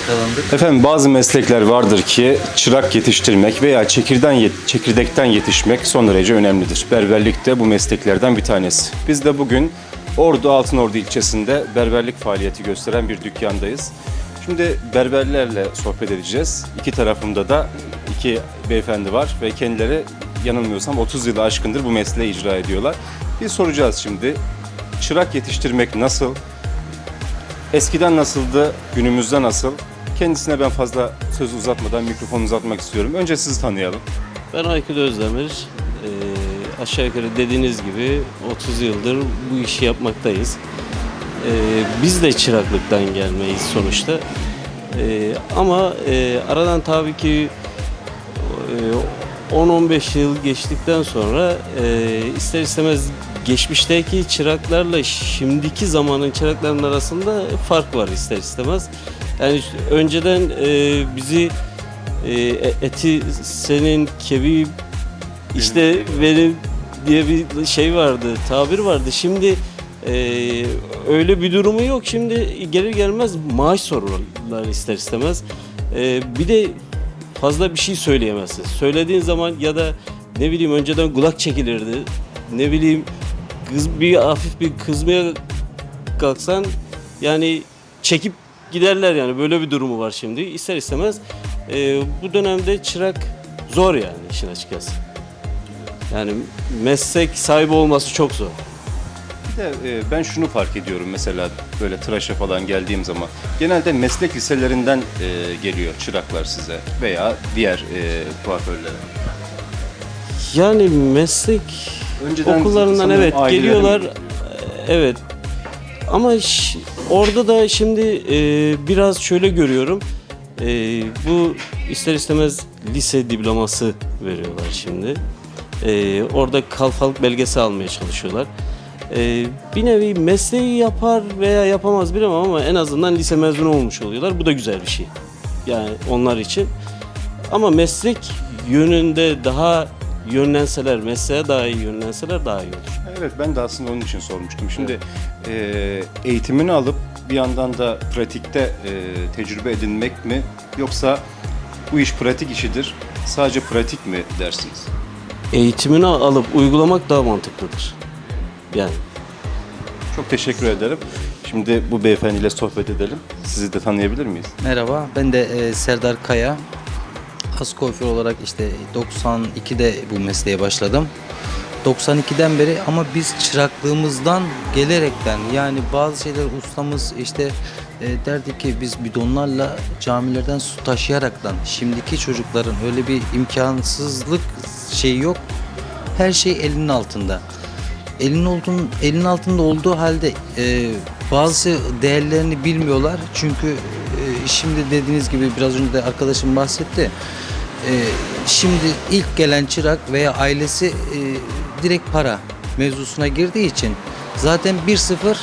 yakalandık. Efendim bazı meslekler vardır ki çırak yetiştirmek veya çekirden yet- çekirdekten yetişmek son derece önemlidir. Berberlik de bu mesleklerden bir tanesi. Biz de bugün Ordu Altınordu ilçesinde berberlik faaliyeti gösteren bir dükkandayız. Şimdi berberlerle sohbet edeceğiz. İki tarafımda da iki beyefendi var ve kendileri yanılmıyorsam 30 yılı aşkındır bu mesleği icra ediyorlar. Bir soracağız şimdi. Çırak yetiştirmek nasıl? Eskiden nasıldı, günümüzde nasıl? Kendisine ben fazla söz uzatmadan mikrofonu uzatmak istiyorum. Önce sizi tanıyalım. Ben Aykut Özdemir. Ee, aşağı yukarı dediğiniz gibi 30 yıldır bu işi yapmaktayız. Ee, biz de çıraklıktan gelmeyiz sonuçta. Ee, ama e, aradan tabii ki e, 10-15 yıl geçtikten sonra e, ister istemez geçmişteki çıraklarla şimdiki zamanın çıraklarının arasında fark var ister istemez. Yani önceden e, bizi e, eti senin kebi işte benim diye bir şey vardı, tabir vardı. Şimdi e, öyle bir durumu yok. Şimdi gelir gelmez maaş soruyorlar ister istemez. E, bir de fazla bir şey söyleyemezsin. Söylediğin zaman ya da ne bileyim önceden kulak çekilirdi. Ne bileyim kız bir hafif bir kızmaya kalksan yani çekip giderler yani böyle bir durumu var şimdi. İster istemez e, bu dönemde çırak zor yani işin açıkçası. Yani meslek sahibi olması çok zor. Bir de e, ben şunu fark ediyorum mesela böyle tıraşa falan geldiğim zaman. Genelde meslek liselerinden e, geliyor çıraklar size veya diğer e, kuaförlere. Yani meslek Önceden okullarından evet aileleri geliyorlar. mi? Evet. Ama orada da şimdi e, biraz şöyle görüyorum. E, bu ister istemez lise diploması veriyorlar şimdi. E, orada kalfalık belgesi almaya çalışıyorlar. E, bir nevi mesleği yapar veya yapamaz bilemem ama en azından lise mezunu olmuş oluyorlar. Bu da güzel bir şey. Yani onlar için. Ama meslek yönünde daha yönlenseler, mesleğe daha iyi yönlenseler daha iyi olur. Evet ben de aslında onun için sormuştum. Şimdi e, eğitimini alıp bir yandan da pratikte e, tecrübe edinmek mi yoksa bu iş pratik işidir sadece pratik mi dersiniz? Eğitimini alıp uygulamak daha mantıklıdır. Yani Çok teşekkür ederim. Şimdi bu beyefendiyle sohbet edelim. Sizi de tanıyabilir miyiz? Merhaba, ben de e, Serdar Kaya. Has kuaför olarak işte 92'de bu mesleğe başladım. 92'den beri ama biz çıraklığımızdan gelerekten yani bazı şeyler ustamız işte e, derdi ki biz bidonlarla camilerden su taşıyaraktan şimdiki çocukların öyle bir imkansızlık şeyi yok. Her şey elinin altında. Elinin olduğun, elinin altında olduğu halde e, bazı değerlerini bilmiyorlar. Çünkü şimdi dediğiniz gibi biraz önce de arkadaşım bahsetti. E, şimdi ilk gelen çırak veya ailesi e, direkt para mevzusuna girdiği için zaten 1-0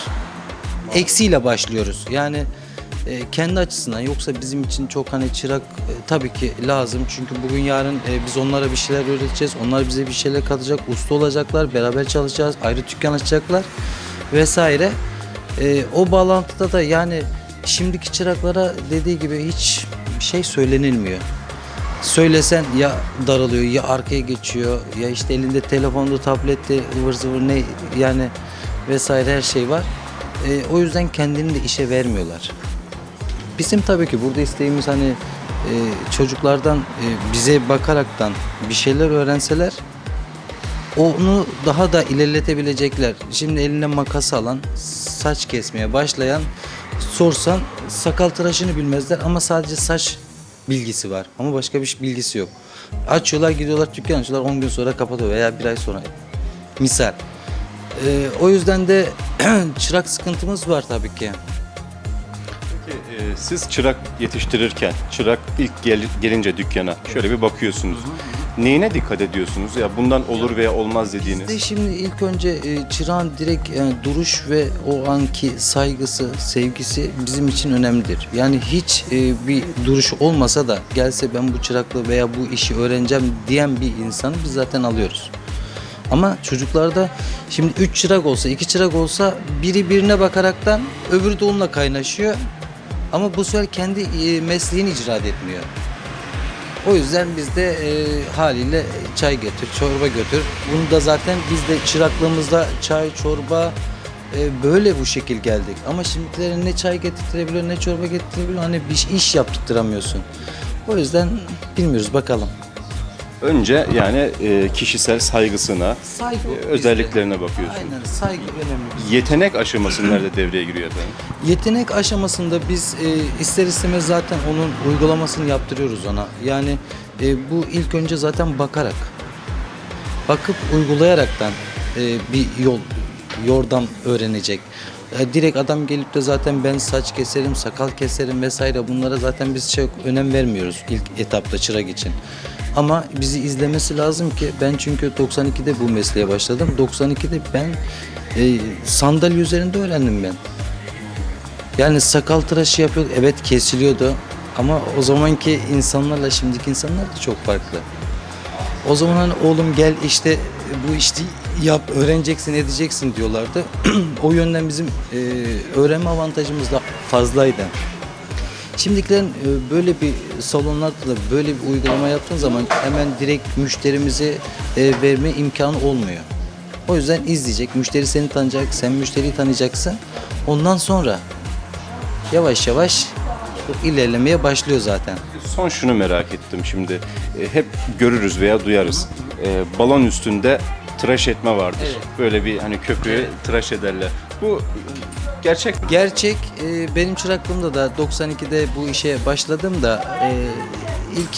eksiyle başlıyoruz. Yani e, kendi açısından yoksa bizim için çok hani çırak e, tabii ki lazım. Çünkü bugün yarın biz onlara bir şeyler öğreteceğiz. Onlar bize bir şeyler katacak. Usta olacaklar. Beraber çalışacağız. Ayrı dükkan açacaklar vesaire. O bağlantıda da yani şimdiki çıraklara dediği gibi hiç şey söylenilmiyor. Söylesen ya daralıyor ya arkaya geçiyor ya işte elinde telefonda tablette ıvır zıvır ne yani vesaire her şey var. E, o yüzden kendini de işe vermiyorlar. Bizim tabii ki burada isteğimiz hani e, çocuklardan e, bize bakaraktan bir şeyler öğrenseler onu daha da ilerletebilecekler. Şimdi eline makas alan, saç kesmeye başlayan sorsan sakal tıraşını bilmezler ama sadece saç bilgisi var. Ama başka bir şey bilgisi yok. Açıyorlar gidiyorlar dükkan açıyorlar 10 gün sonra kapatıyor veya bir ay sonra. Misal. Ee, o yüzden de çırak sıkıntımız var tabii ki. Peki e, siz çırak yetiştirirken, çırak ilk gel- gelince dükkana şöyle bir bakıyorsunuz. Neyine dikkat ediyorsunuz? Ya bundan olur veya olmaz dediğiniz. Bizde şimdi ilk önce e, çırağın direkt e, duruş ve o anki saygısı, sevgisi bizim için önemlidir. Yani hiç e, bir duruş olmasa da gelse ben bu çıraklığı veya bu işi öğreneceğim diyen bir insanı biz zaten alıyoruz. Ama çocuklarda şimdi üç çırak olsa, iki çırak olsa biri birine bakaraktan öbürü de onunla kaynaşıyor. Ama bu sefer kendi e, mesleğini icra etmiyor. O yüzden biz de e, haliyle çay getir, çorba götür. Bunu da zaten biz de çıraklığımızda çay, çorba e, böyle bu şekil geldik. Ama şimdilere ne çay getirtirebiliyor ne çorba getirtirebiliyor. Hani bir iş yaptırtamıyorsun. O yüzden bilmiyoruz bakalım. Önce yani e, kişisel saygısına, Saygı e, özelliklerine bakıyorsun. Aynen saygı önemli. Yetenek aşaması nerede devreye giriyor efendim? Yetenek aşamasında biz e, ister istemez zaten onun uygulamasını yaptırıyoruz ona. Yani e, bu ilk önce zaten bakarak, bakıp uygulayaraktan e, bir yol, yordam öğrenecek. E, direkt adam gelip de zaten ben saç keserim, sakal keserim vesaire bunlara zaten biz çok önem vermiyoruz ilk etapta çırak için. Ama bizi izlemesi lazım ki ben çünkü 92'de bu mesleğe başladım. 92'de ben e, sandalye üzerinde öğrendim ben. Yani sakal tıraşı yapıyor. Evet kesiliyordu. Ama o zamanki insanlarla şimdiki insanlar da çok farklı. O zaman hani oğlum gel işte bu işi yap, öğreneceksin, edeceksin diyorlardı. o yönden bizim e, öğrenme avantajımız da fazlaydı. Şimdikilerin e, böyle bir salonlarda da böyle bir uygulama yaptığın zaman hemen direkt müşterimize e, verme imkanı olmuyor. O yüzden izleyecek, müşteri seni tanıyacak, sen müşteriyi tanıyacaksın. Ondan sonra yavaş yavaş ilerlemeye başlıyor zaten. Son şunu merak ettim şimdi. E, hep görürüz veya duyarız. Balon üstünde tıraş etme vardır. Böyle bir hani köpüğü tıraş ederler. Bu gerçek? Gerçek e, benim çıraklığımda da 92'de bu işe başladım da e, ilk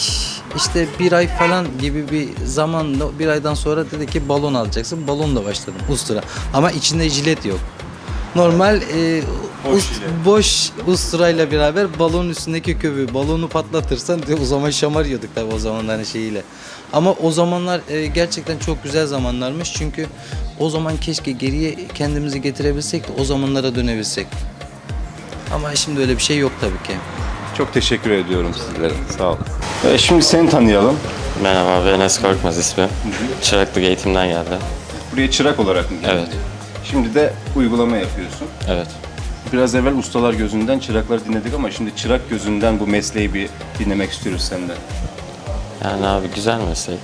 işte bir ay falan gibi bir zamanda bir aydan sonra dedi ki balon alacaksın. Balonla başladım ustura. Ama içinde jilet yok. Normal e, Boş ust- jilet. boş usturayla beraber balonun üstündeki köpüğü balonu patlatırsan o zaman şamar yiyorduk tabii o zamanlar hani şeyiyle. Ama o zamanlar e, gerçekten çok güzel zamanlarmış çünkü o zaman keşke geriye kendimizi getirebilsek de o zamanlara dönebilsek. Ama şimdi öyle bir şey yok tabii ki. Çok teşekkür ediyorum sizlere. Sağ olun. Evet, şimdi seni tanıyalım. Merhaba, ben Enes Korkmaz ismi. Çıraklık eğitimden geldim. Buraya çırak olarak mı geldin? Evet. Şimdi de uygulama yapıyorsun. Evet. Biraz evvel ustalar gözünden çırakları dinledik ama şimdi çırak gözünden bu mesleği bir dinlemek istiyoruz senden. Yani abi güzel meslek.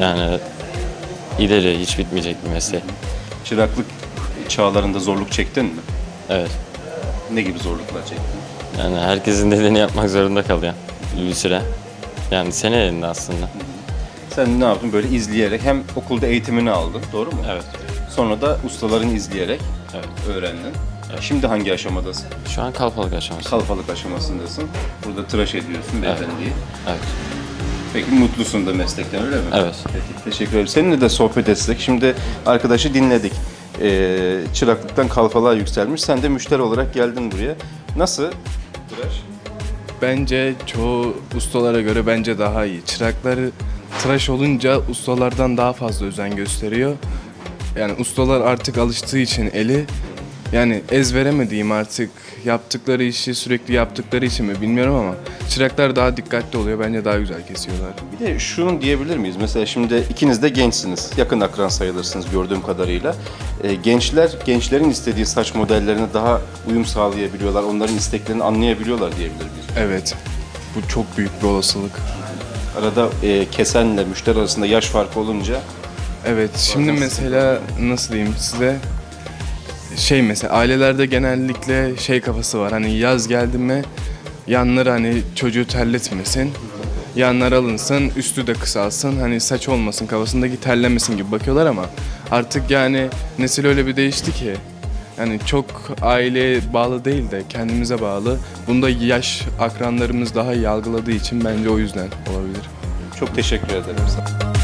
Yani ileri hiç bitmeyecek bir meslek. Çıraklık çağlarında zorluk çektin mi? Evet. Ne gibi zorluklar çektin? Yani herkesin dediğini yapmak zorunda kalıyor bir süre. Yani senin elinde aslında. Sen ne yaptın? Böyle izleyerek hem okulda eğitimini aldın, doğru mu? Evet. Sonra da ustaların izleyerek Evet. öğrendin. Şimdi hangi aşamadasın? Şu an kalfalık aşaması. Kalfalık aşamasındasın. Burada tıraş ediyorsun beyefendiyi. Evet. Peki mutlusun da meslekten öyle mi? Evet. Peki teşekkür ederim. Seninle de sohbet etsek. Şimdi arkadaşı dinledik. Ee, çıraklıktan kalfalığa yükselmiş. Sen de müşteri olarak geldin buraya. Nasıl? Tıraş. Bence çoğu ustalara göre bence daha iyi. Çırakları tıraş olunca ustalardan daha fazla özen gösteriyor. Yani ustalar artık alıştığı için eli yani ezbere mi diyeyim artık yaptıkları işi sürekli yaptıkları için mi bilmiyorum ama çıraklar daha dikkatli oluyor. Bence daha güzel kesiyorlar. Bir de şunu diyebilir miyiz? Mesela şimdi ikiniz de gençsiniz. Yakın akran sayılırsınız gördüğüm kadarıyla. Ee, gençler, gençlerin istediği saç modellerine daha uyum sağlayabiliyorlar. Onların isteklerini anlayabiliyorlar diyebilir miyiz? Evet. Bu çok büyük bir olasılık. Arada e, kesenle müşteri arasında yaş farkı olunca Evet, şimdi mesela nasıl diyeyim size şey mesela ailelerde genellikle şey kafası var hani yaz geldi mi yanları hani çocuğu terletmesin yanlar alınsın üstü de kısalsın hani saç olmasın kafasındaki terlemesin gibi bakıyorlar ama artık yani nesil öyle bir değişti ki yani çok aileye bağlı değil de kendimize bağlı. Bunda yaş akranlarımız daha iyi algıladığı için bence o yüzden olabilir. çok teşekkür ederim.